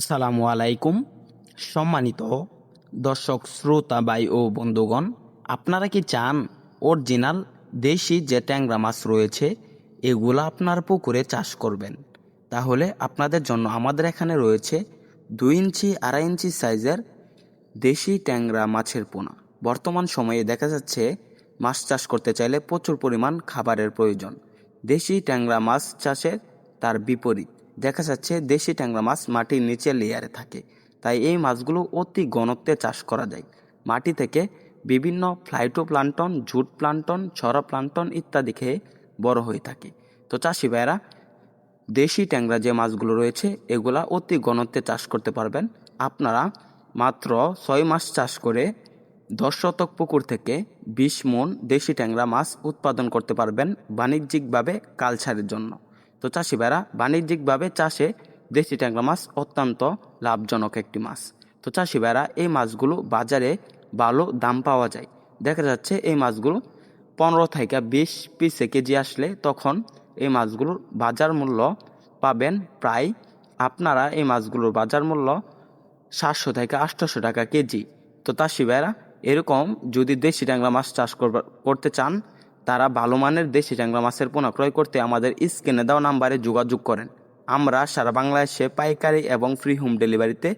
আসসালামু আলাইকুম। সম্মানিত দর্শক, শ্রোতা, ভাই ও বন্ধুগণ, আপনারা কি চান অরিজিনাল দেশি যে ট্যাংরা মাছ রয়েছে, এগুলো আপনার পুকুরে চাষ করবেন? তাহলে আপনাদের জন্য আমাদের এখানে রয়েছে দুই ইঞ্চি, আড়াই ইঞ্চি সাইজের দেশি ট্যাংরা মাছের পোনা। বর্তমান সময়ে দেখা যাচ্ছে মাছ চাষ করতে চাইলে প্রচুর পরিমাণ খাবারের প্রয়োজন। দেশি ট্যাংরা মাছ চাষের তার বিপরীত। দেখা যাচ্ছে দেশি ট্যাংরা মাছ মাটির নিচে লেয়ারে থাকে। তাই এই মাছগুলো অতি ঘনত্বে চাষ করা যায়। মাটি থেকে বিভিন্ন ফ্লাইটোপ্লান্টন জুট প্লান্টন ছড়া প্লান্টন ইত্যাদি খেয়ে বড় হয়ে থাকে। তো চাষি ভাইয়েরা, দেশি ট্যাংরা যে মাছগুলো রয়েছে, এগুলা অতি ঘনত্বে চাষ করতে পারবেন। আপনারা মাত্র ছয় মাস চাষ করে দশ শতক পুকুর থেকে বিশ মন দেশি ট্যাংরা মাছ উৎপাদন করতে পারবেন বাণিজ্যিকভাবে কালচারের জন্য। তো চাষি ভাইরা বাণিজ্যিকভাবে চাষে দেশি ট্যাংরা মাছ অত্যন্ত লাভজনক একটি মাছ। তো চাষি ভাইরা এই মাছগুলো বাজারে ভালো দাম পাওয়া যায়। দেখা যাচ্ছে এই মাছগুলো পনেরো থেকে বিশ পিসে কেজি আসলে তখন এই মাছগুলোর বাজার মূল্য পাবেন প্রায় আপনারা এই মাছগুলোর বাজার মূল্য সাতশো থেকে আটশোশো টাকা কেজি। তো চাষি ভাইরা এরকম যদি দেশি ট্যাংরা মাছ চাষ করতে চান তারা ভালো মানের দেশি ট্যাংরা মাছের পোনা ক্রয় করতে আমাদের স্ক্রিনে দেওয়া নাম্বারে যোগাযোগ করেন। আমরা সারা বাংলাদেশে পাইকারি এবং ফ্রি হোম ডেলিভারিতে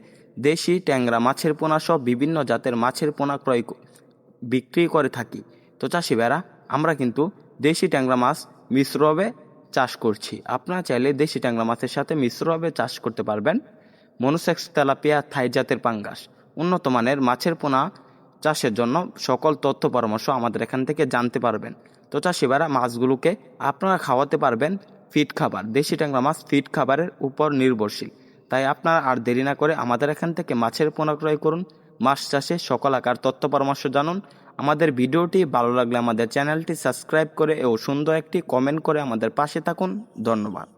দেশি ট্যাংরা মাছের পোনা সহ বিভিন্ন জাতের মাছের পোনা ক্রয় বিক্রি করে থাকি। তো চাষি বেড়া আমরা কিন্তু দেশি ট্যাংরা মাছ মিশ্রভাবে চাষ করছি। আপনারা চাইলে দেশি ট্যাংরা মাছের সাথে মিশ্রভাবে চাষ করতে পারবেন। মনোসেক্স তেলাপিয়া থাই জাতের পাঙ্গাস। উন্নত মানের মাছের পোনা চাষের জন্য সকল তথ্য পরামর্শ আমাদের এখান থেকে জানতে পারবেন। তো চাষিবারা মাছগুলোকে আপনারা খাওয়াতে পারবেন ফিট খাবার, দেশি ট্যাংরা মাছ ফিট খাবারের উপর নির্ভরশীল। তাই আপনারা আর দেরি না করে আমাদের এখান থেকে মাছের পোনা ক্রয় করুন, মাছ চাষে সকল আকার তথ্য পরামর্শ জানুন। আমাদের ভিডিওটি ভালো লাগলে আমাদের চ্যানেলটি সাবস্ক্রাইব করে ও সুন্দর একটি কমেন্ট করে আমাদের পাশে থাকুন। ধন্যবাদ।